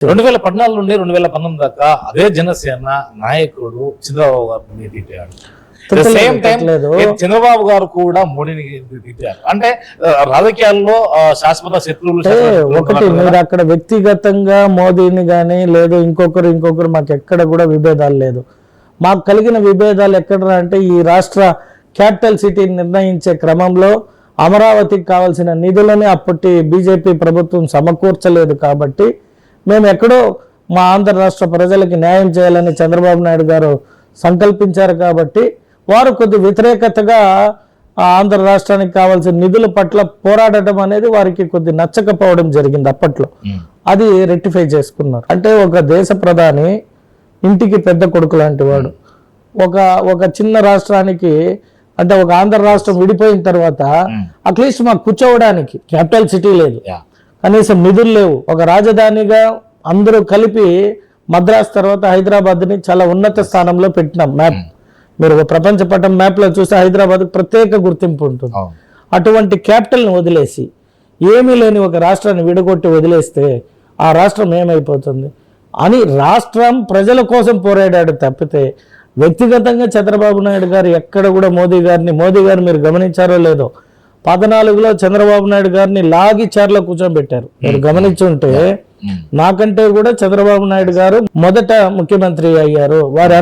రెండు వేల పద్నాలుగు నుండి రెండు వేల పంతొమ్మిది దాకా అదే జనసేన నాయకుడు చంద్రబాబు గారిని తిట్టాడు సేమ్ టైం. చంద్రబాబు గారు కూడా మోడీని తిట్టారు అంటే రాజకీయాల్లో శాశ్వత శత్రువులు ఒకటి మీరు. అక్కడ వ్యక్తిగతంగా మోదీని కానీ లేదు ఇంకొకరు ఇంకొకరు మాకు ఎక్కడ కూడా విభేదాలు లేదు మాకు కలిగిన విభేదాలు ఎక్కడ అంటే ఈ రాష్ట్ర క్యాపిటల్ సిటీని నిర్ణయించే క్రమంలో అమరావతికి కావాల్సిన నిధులని అప్పటి బీజేపీ ప్రభుత్వం సమకూర్చలేదు కాబట్టి మేము ఎక్కడో మా ఆంధ్ర రాష్ట్ర ప్రజలకి న్యాయం చేయాలని చంద్రబాబు నాయుడు గారు సంకల్పించారు కాబట్టి వారు కొద్ది వ్యతిరేకతగా ఆ ఆంధ్ర రాష్ట్రానికి కావాల్సిన నిధుల పట్ల పోరాడటం అనేది వారికి కొద్ది నచ్చకపోవడం జరిగింది అప్పట్లో. అది రెక్టిఫై చేసుకున్నారు. అంటే ఒక దేశ ప్రధాని ఇంటికి పెద్ద కొడుకు లాంటి వాడు. ఒక ఒక చిన్న రాష్ట్రానికి అంటే ఒక ఆంధ్ర రాష్ట్రం విడిపోయిన తర్వాత అట్లీస్ట్ మాకు కూర్చోవడానికి క్యాపిటల్ సిటీ లేదు. కనీసం నిధులు లేవు. ఒక రాజధానిగా అందరూ కలిపి మద్రాస్ తర్వాత హైదరాబాద్ని చాలా ఉన్నత స్థానంలో పెట్టినాం మ్యాప్. మీరు ఒక ప్రపంచ పటం మ్యాప్లో చూస్తే హైదరాబాద్ ప్రత్యేక గుర్తింపు ఉంటుంది. అటువంటి క్యాపిటల్ని వదిలేసి ఏమీ లేని ఒక రాష్ట్రాన్ని విడగొట్టి వదిలేస్తే ఆ రాష్ట్రం ఏమైపోతుంది? అని రాష్ట్రం ప్రజల కోసం పోరాడాడు తప్పితే వ్యక్తిగతంగా చంద్రబాబు నాయుడు గారు ఎక్కడ కూడా మోదీ గారిని మోదీ గారు మీరు గమనించారో లేదో పద్నాలుగులో చంద్రబాబు నాయుడు గారిని లాగి చీరలో కూర్చోబెట్టారు. మీరు గమనించుంటే ఉమ్. నాకంటే కూడా చంద్రబాబు నాయుడు గారు మొదట ముఖ్యమంత్రి అయ్యారు. వారి